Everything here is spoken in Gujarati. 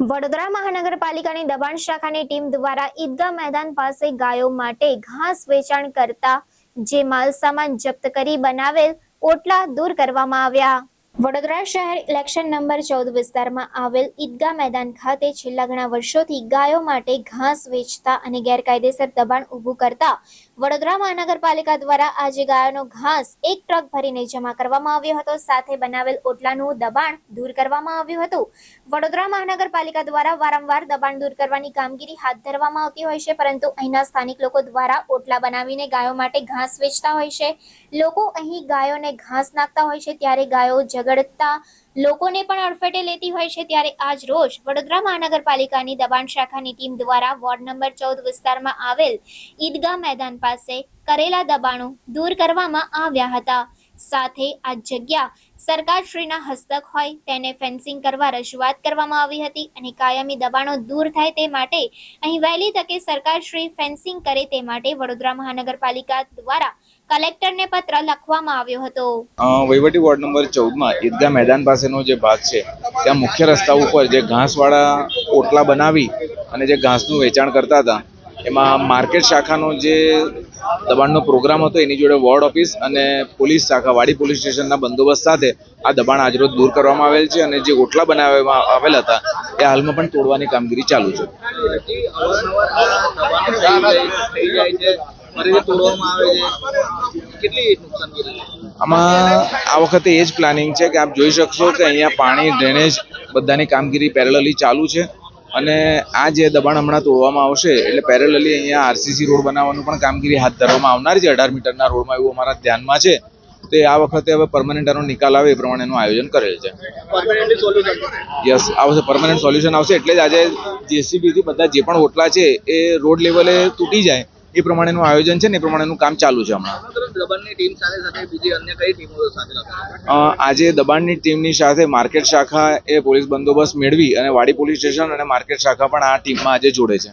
વડોદરા મહાનગરપાલિકાની દબાણ શાખાની ટીમ દ્વારા ઈદગાહ મેદાન પાસે ગાયો માટે ઘાસ વેચાણ કરતા જે માલ સામાન જપ્ત કરી બનાવેલ ઓટલા દૂર કરવામાં આવ્યા. વડોદરા શહેર ઇલેક્શન નંબર ચૌદ વિસ્તારમાં આવેલ ઈદગાહ મેદાન ખાતે છેલ્લા ઘણા વર્ષોથી ગાયો માટે ઘાસ વેચતા અને ગેરકાયદેસર દબાણ ઊભું કરતા વડોદરા મહાનગરપાલિકા દ્વારા આજે ગાયોનો ઘાસ એક ટ્રક ભરીને જમા કરવામાં આવ્યો હતો. સાથે બનાવેલ ઓટલાનું દબાણ દૂર કરવામાં આવ્યું હતું. વડોદરા મહાનગરપાલિકા દ્વારા વારંવાર દબાણ દૂર કરવાની કામગીરી હાથ ધરવામાં આવતી હોય છે, પરંતુ અહીંના સ્થાનિક લોકો દ્વારા ઓટલા બનાવીને ગાયો માટે ઘાસ વેચતા હોય છે. લોકો અહીં ગાયોને ઘાસ નાખતા હોય છે, ત્યારે ગાયો ઝઘડતા લોકોને પણ અડફેટે લેતી હોય છે ત્યારે આજ રોજ વડોદરા મહાનગરપાલિકાની દબાણ શાખાની ટીમ દ્વારા વોર્ડ નંબર ચૌદ વિસ્તારમાં આવેલ ઈદગાહ મેદાન પાસે કરેલા દબાણો દૂર કરવામાં આવ્યા હતા. સાથે આ જગ્યા સરકારશ્રીના હસ્તક હોય તેને ફેન્સિંગ કરવા રજૂઆત કરવામાં આવી હતી અને કાયમી દબાણો દૂર થાય તે માટે અહીં વહેલી તકે સરકારશ્રી ફેન્સિંગ કરે તે માટે વડોદરા મહાનગરપાલિકા દ્વારા કલેક્ટરને પત્ર લખવામાં આવ્યો હતો. વહીવટી વોર્ડ નંબર ચૌદમાં ઈદગાહ મેદાન પાસેનો જે ભાગ છે, ત્યાં મુખ્ય રસ્તા ઉપર જે ઘાસવાળા ઓટલા બનાવી અને જે ઘાસનું વેચાણ કરતા હતા એમાં માર્કેટ શાખાનો જે દબાણનો પ્રોગ્રામ હતો, એની જોડે વોર્ડ ઓફિસ અને પોલીસ શાખા, વાડી પોલીસ સ્ટેશનના બંદોબસ્ત સાથે આ દબાણ આજરોજ દૂર કરવામાં આવેલ છે અને જે ઓટલા બનાવવામાં આવેલ હતા, એ હાલમાં પણ તોડવાની કામગીરી ચાલુ છે? આમાં આ વખતે એ જ પ્લાનિંગ છે કે આપ જોઈ શકશો કે અહીંયા પાણી, ડ્રેનેજ બધાની કામગીરી પેરેલલી ચાલુ છે અને આ જે દબાણ હમણાં તોડવામાં આવશે એટલે પેરેલલી અહીંયા આરસીસી રોડ બનાવવાનું પણ કામગીરી હાથ ધરવામાં આવનાર છે. અઢાર મીટરના રોડમાં એવું અમારા ધ્યાનમાં છે. તો એ આ વખતે હવે પરમનન્ટ આનો નિકાલ આવે એ પ્રમાણેનું આયોજન કરેલ છે. યસ આવશે પરમનન્ટ સોલ્યુશન આવશે. એટલે જ આજે જેસીબીથી બધા જે પણ ઓટલા છે એ રોડ લેવલે તૂટી જાય. એ પ્રમાણેનું આયોજન છે ને એ પ્રમાણેનું કામ ચાલુ છે હમણાં. આજે દબાણની ટીમની સાથે માર્કેટ શાખા એ પોલીસ બંદોબસ્ત મેળવી અને વાડી પોલીસ સ્ટેશન અને માર્કેટ શાખા પણ આ ટીમમાં આજે જોડે છે.